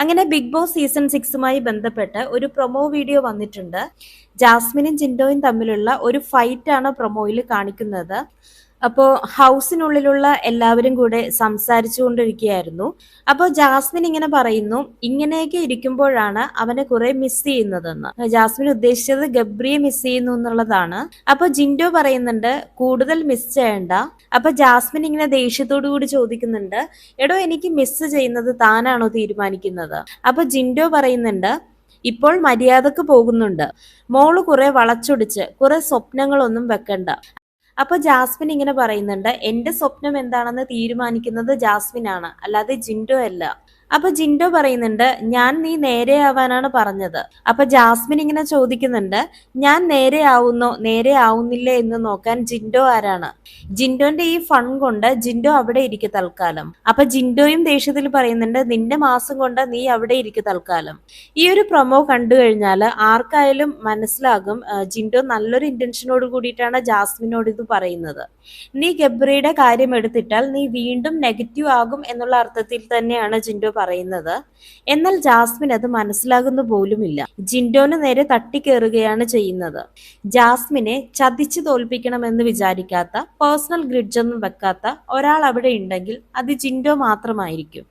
അങ്ങനെ big boss season സിക്സുമായി ബന്ധപ്പെട്ട് ഒരു പ്രൊമോ വീഡിയോ വന്നിട്ടുണ്ട്. ജാസ്മിനും ജിൻഡോയും തമ്മിലുള്ള ഒരു ഫൈറ്റാണ് പ്രൊമോയിൽ കാണിക്കുന്നത്. അപ്പോൾ ഹൗസിനുള്ളിലുള്ള എല്ലാവരും കൂടെ സംസാരിച്ചു കൊണ്ടിരിക്കുകയായിരുന്നു അപ്പോൾ ജാസ്മിൻ ഇങ്ങനെ പറയുന്നു ഇങ്ങനെയൊക്കെ ഇരിക്കുമ്പോഴാണ് അവനെ കുറെ മിസ് ചെയ്യുന്നതെന്ന്. ജാസ്മിൻ ഉദ്ദേശിച്ചത് ഗബ്രിയെ മിസ് ചെയ്യുന്നു എന്നുള്ളതാണ്. അപ്പൊ ജിൻഡോ പറയുന്നുണ്ട് കൂടുതൽ മിസ് ചെയ്യണ്ട. അപ്പൊ ജാസ്മിൻ ഇങ്ങനെ ദേഷ്യത്തോടു കൂടി ചോദിക്കുന്നുണ്ട് എടോ എനിക്ക് മിസ് ചെയ്യുന്നത് താനാണോ തീരുമാനിക്കുന്നത്? അപ്പൊ ജിൻഡോ പറയുന്നുണ്ട് ഇപ്പോൾ മര്യാദയ്ക്ക് പോകുന്നുണ്ട്. മോൾ കുറെ വളച്ചൊടിച്ച് കുറെ സ്വപ്നങ്ങളൊന്നും വെക്കണ്ട. അപ്പൊ ജാസ്മിൻ ഇങ്ങനെ പറയുന്നുണ്ട് എന്റെ സ്വപ്നം എന്താണെന്ന് തീരുമാനിക്കുന്നത് ജാസ്മിൻ ആണ് അല്ലാതെ ജിൻഡോ അല്ല. അപ്പൊ ജിൻഡോ പറയുന്നുണ്ട് ഞാൻ നീ നേരെയാവാനാണ് പറഞ്ഞത്. അപ്പൊ ജാസ്മിൻ ഇങ്ങനെ ചോദിക്കുന്നുണ്ട് ഞാൻ നേരെയാവുന്നോ നേരെ ആവുന്നില്ലേ എന്ന് നോക്കാൻ ജിൻഡോ ആരാണ്? ജിൻഡോന്റെ ഈ ഫൺ കൊണ്ട് ജിൻഡോ അവിടെ ഇരിക്കും തൽക്കാലം. അപ്പൊ ജിൻഡോയും ദേഷ്യത്തിൽ പറയുന്നുണ്ട് നിന്റെ മാസം കൊണ്ട് നീ അവിടെ ഇരിക്കും തൽക്കാലം. ഈ ഒരു പ്രൊമോ കണ്ടു കഴിഞ്ഞാൽ ആർക്കായാലും മനസ്സിലാകും ജിൻഡോ നല്ലൊരു ഇന്റൻഷനോട് കൂടിയിട്ടാണ് ജാസ്മിനോട് ഇത് പറയുന്നത്. നീ ഗബ്രിയുടെ കാര്യം എടുത്തിട്ടാൽ നീ വീണ്ടും നെഗറ്റീവ് ആകും എന്നുള്ള അർത്ഥത്തിൽ തന്നെയാണ് ജിൻഡോ പറയുന്നത്. എന്നാൽ ജാസ്മിൻ അത് മനസ്സിലാകുന്ന പോലുമില്ല. ജിൻഡോന് നേരെ തട്ടിക്കേറുകയാണ് ചെയ്യുന്നത്. ജാസ്മിനെ ചതിച്ചു തോൽപ്പിക്കണമെന്ന് വിചാരിക്കാത്ത പേഴ്സണൽ ഗ്രിഡ്ജ് ഒന്നും വെക്കാത്ത ഒരാൾ അവിടെ ഉണ്ടെങ്കിൽ അത് ജിൻഡോ മാത്രമായിരിക്കും.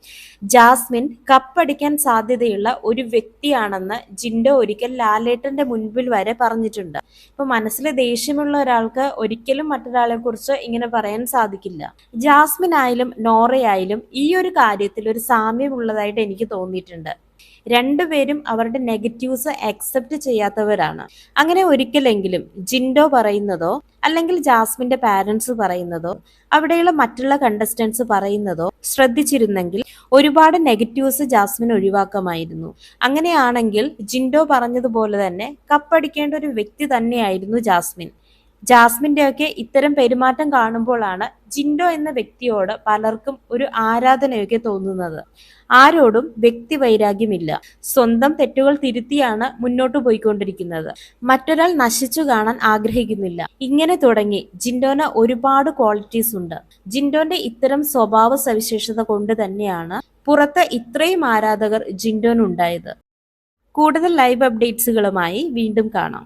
ജാസ്മിൻ കപ്പടിക്കാൻ സാധ്യതയുള്ള ഒരു വ്യക്തിയാണെന്ന് ജിൻഡോ ഒരിക്കൽ ലാലേട്ടന്റെ മുൻപിൽ വരെ പറഞ്ഞിട്ടുണ്ട്. ഇപ്പൊ മനസ്സിൽ ദേഷ്യമുള്ള ഒരാൾക്ക് ഒരിക്കലും മറ്റൊരാളെ കുറിച്ച് ഇങ്ങനെ പറയാൻ സാധിക്കില്ല. ജാസ്മിൻ ആയാലും നോറയായാലും ഈ ഒരു കാര്യത്തിൽ ഒരു സാമ്യമുള്ളതായിട്ട് എനിക്ക് തോന്നിയിട്ടുണ്ട്. രണ്ടുപേരും അവരുടെ നെഗറ്റീവ്സ് അക്സെപ്റ്റ് ചെയ്യാത്തവരാണ്. അങ്ങനെ ഒരിക്കലെങ്കിലും ജിൻഡോ പറയുന്നതോ അല്ലെങ്കിൽ ജാസ്മിന്റെ പാരന്റ്സ് പറയുന്നതോ അവിടെയുള്ള മറ്റുള്ള കണ്ടസ്റ്റൻസ് പറയുന്നതോ ശ്രദ്ധിച്ചിരുന്നെങ്കിൽ ഒരുപാട് നെഗറ്റീവ്സ് ജാസ്മിൻ ഒഴിവാക്കമായിരുന്നു. അങ്ങനെയാണെങ്കിൽ ജിൻഡോ പറഞ്ഞതുപോലെ തന്നെ കപ്പടിക്കേണ്ട ഒരു വ്യക്തി തന്നെയായിരുന്നു ജാസ്മിൻ. ജാസ്മിന്റെ ഒക്കെ ഇത്തരം പെരുമാറ്റം കാണുമ്പോഴാണ് ജിൻഡോ എന്ന വ്യക്തിയോട് പലർക്കും ഒരു ആരാധനയൊക്കെ തോന്നുന്നത്. ആരോടും വ്യക്തി വൈരാഗ്യമില്ല. സ്വന്തം തെറ്റുകൾ തിരുത്തിയാണ് മുന്നോട്ട് പോയിക്കൊണ്ടിരിക്കുന്നത്. മറ്റൊരാൾ നശിച്ചു കാണാൻ ആഗ്രഹിക്കുന്നില്ല. ഇങ്ങനെ തുടങ്ങി ജിൻഡോന് ഒരുപാട് ക്വാളിറ്റീസ് ഉണ്ട്. ജിൻഡോന്റെ ഇത്തരം സ്വഭാവ സവിശേഷത കൊണ്ട് തന്നെയാണ് പുറത്ത് ഇത്രയും ആരാധകർ ജിൻഡോനുണ്ടായത്. കൂടുതൽ ലൈവ് അപ്ഡേറ്റ്സുകളുമായി വീണ്ടും കാണാം.